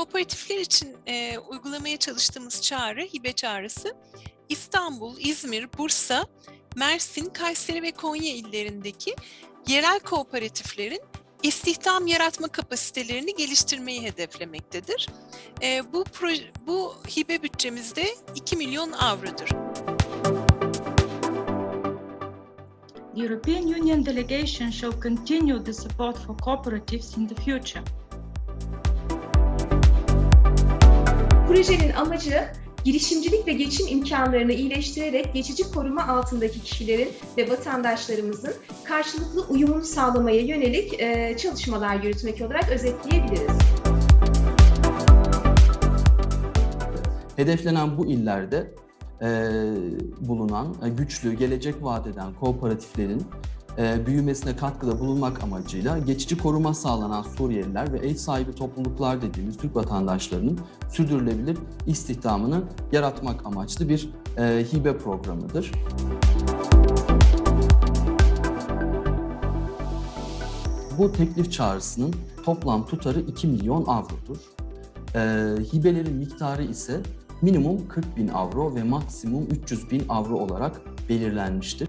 Kooperatifler için e, uygulamaya çalıştığımız çağrı, hibe çağrısı İstanbul, İzmir, Bursa, Mersin, Kayseri ve Konya illerindeki yerel kooperatiflerin istihdam yaratma kapasitelerini geliştirmeyi hedeflemektedir. E, bu proje, bu hibe bütçemizde 2 milyon avrodur. European Union delegation shall continue the support for cooperatives in the future. Projenin amacı girişimcilik ve geçim imkanlarını iyileştirerek geçici koruma altındaki kişilerin ve vatandaşlarımızın karşılıklı uyumunu sağlamaya yönelik e, çalışmalar yürütmek olarak özetleyebiliriz. Hedeflenen bu illerde e, bulunan e, güçlü, gelecek vaat eden kooperatiflerin büyümesine katkıda bulunmak amacıyla geçici koruma sağlanan Suriyeliler ve ev sahibi topluluklar dediğimiz Türk vatandaşlarının sürdürülebilir istihdamını yaratmak amaçlı bir e, hibe programıdır. Bu teklif çağrısının toplam tutarı 2 milyon avrodur. E, hibelerin miktarı ise minimum 40 bin avro ve maksimum 300 bin avro olarak belirlenmiştir.